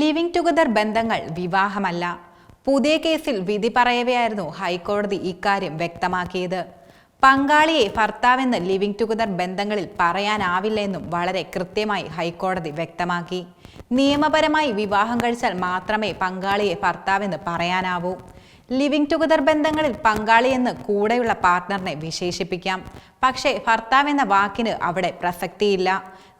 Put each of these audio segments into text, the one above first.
Living together ബന്ധങ്ങൾ വിവാഹമല്ല. പുതിയ കേസിൽ വിധി പറയവെയായിരുന്നു ഹൈക്കോടതി ഇക്കാര്യം വ്യക്തമാക്കിയത്. പങ്കാളിയെ ഭർത്താവെന്ന് ലിവിംഗ് ടുഗദർ ബന്ധങ്ങളിൽ പറയാനാവില്ലെന്നും വളരെ കൃത്യമായി ഹൈക്കോടതി വ്യക്തമാക്കി. നിയമപരമായി വിവാഹം കഴിച്ചാൽ മാത്രമേ പങ്കാളിയെ ഭർത്താവെന്ന് പറയാനാവൂ. ലിവിംഗ് ടുഗദർ ബന്ധങ്ങളിൽ പങ്കാളിയെന്ന് കൂടെയുള്ള പാർട്ട്ണറിനെ വിശേഷിപ്പിക്കാം. പക്ഷേ ഭർത്താവ് എന്ന വാക്കിന് അവിടെ പ്രസക്തിയില്ല.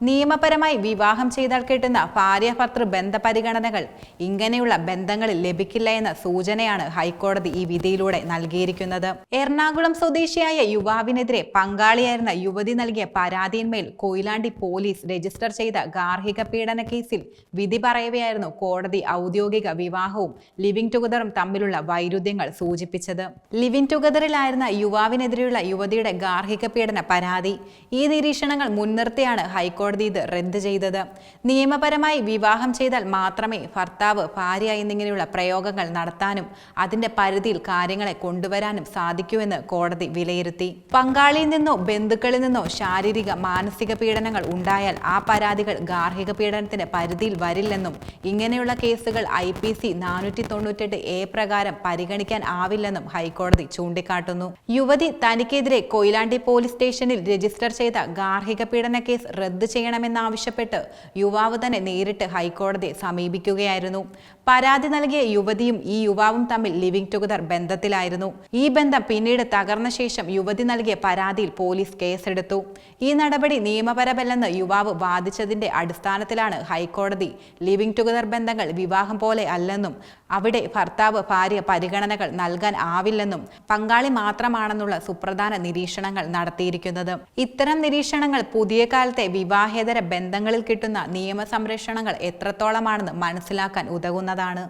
നിയമപരമായി വിവാഹം ചെയ്താൽ കിട്ടുന്ന ഭാര്യാഭർത്തൃ ബന്ധ പരിഗണനകൾ ഇങ്ങനെയുള്ള ബന്ധങ്ങളിൽ ലഭിക്കില്ല എന്ന സൂചനയാണ് ഹൈക്കോടതി ഈ വിധിയിലൂടെ നൽകിയിരിക്കുന്നത്. എറണാകുളം സ്വദേശിയായ യുവാവിനെതിരെ പങ്കാളിയായിരുന്ന യുവതി നൽകിയ പരാതിയിന്മേൽ കൊയിലാണ്ടി പോലീസ് രജിസ്റ്റർ ചെയ്ത ഗാർഹിക പീഡന കേസിൽ വിധി പറയവെയായിരുന്നു കോടതി ഔദ്യോഗിക വിവാഹവും ലിവിംഗ് ടുഗദറും തമ്മിലുള്ള വൈരുദ്ധ്യങ്ങൾ സൂചിപ്പിച്ചത്. ലിവിംഗ് ടുഗദറിലായിരുന്ന യുവാവിനെതിരെയുള്ള യുവതിയുടെ ഗാർഹിക പീഡന പരാതി. ഈ നിരീക്ഷണങ്ങൾ മുൻനിർത്തിയാണ് ഹൈക്കോടതി ഇത് റദ്ദ് ചെയ്തത്. നിയമപരമായി വിവാഹം ചെയ്താൽ മാത്രമേ ഭർത്താവ് ഭാര്യ എന്നിങ്ങനെയുള്ള പ്രയോഗങ്ങൾ നടത്താനും അതിന്റെ പരിധിയിൽ കാര്യങ്ങളെ കൊണ്ടുവരാനും സാധിക്കൂ എന്ന് കോടതി വിലയിരുത്തി. പങ്കാളിയിൽ നിന്നോ ബന്ധുക്കളിൽ നിന്നോ ശാരീരിക മാനസിക പീഡനങ്ങൾ ഉണ്ടായാൽ ആ പരാതികൾ ഗാർഹിക പീഡനത്തിന്റെ പരിധിയിൽ വരില്ലെന്നും ഇങ്ങനെയുള്ള കേസുകൾ ഐ പി സി നാനൂറ്റി തൊണ്ണൂറ്റെട്ട് എ പ്രകാരം പരിഗണിക്കാൻ ആവില്ലെന്നും ഹൈക്കോടതി ചൂണ്ടിക്കാട്ടുന്നു. യുവതി തനിക്കെതിരെ കൊയിലാണ്ടി പോലീസ് സ്റ്റേഷനിൽ രജിസ്റ്റർ ചെയ്ത ഗാർഹിക പീഡന കേസ് റദ്ദ് ചെയ്യണമെന്നാവശ്യപ്പെട്ട് യുവാവ് തന്നെ നേരിട്ട് ഹൈക്കോടതിയെ സമീപിക്കുകയായിരുന്നു. പരാതി നൽകിയ യുവതിയും ഈ യുവാവും തമ്മിൽ ലിവിംഗ് ടുഗദർ ബന്ധത്തിലായിരുന്നു. ഈ ബന്ധം പിന്നീട് തകർന്ന ശേഷം യുവതി നൽകിയ പരാതിയിൽ പോലീസ് കേസെടുത്തു. ഈ നടപടി നിയമപരമല്ലെന്ന് യുവാവ് വാദിച്ചതിന്റെ അടിസ്ഥാനത്തിലാണ് ഹൈക്കോടതി ലിവിംഗ് ടുഗദർ ബന്ധങ്ങൾ വിവാഹം പോലെ അല്ലെന്നും അവിടെ ഭർത്താവ് ഭാര്യ പരിഗണനകൾ നൽകാൻ ആവില്ലെന്നും പങ്കാളി മാത്രമാണെന്നുള്ള സുപ്രധാന നിരീക്ഷണങ്ങൾ നടത്തിയിരിക്കുന്നത്. ഇത്തരം നിരീക്ഷണങ്ങൾ പുതിയ കാലത്തെ വിവാഹേതര ബന്ധങ്ങളിൽ കിട്ടുന്ന നിയമ സംരക്ഷണങ്ങൾ എത്രത്തോളമാണെന്ന് മനസ്സിലാക്കാൻ ഉതകുന്നതാണ്.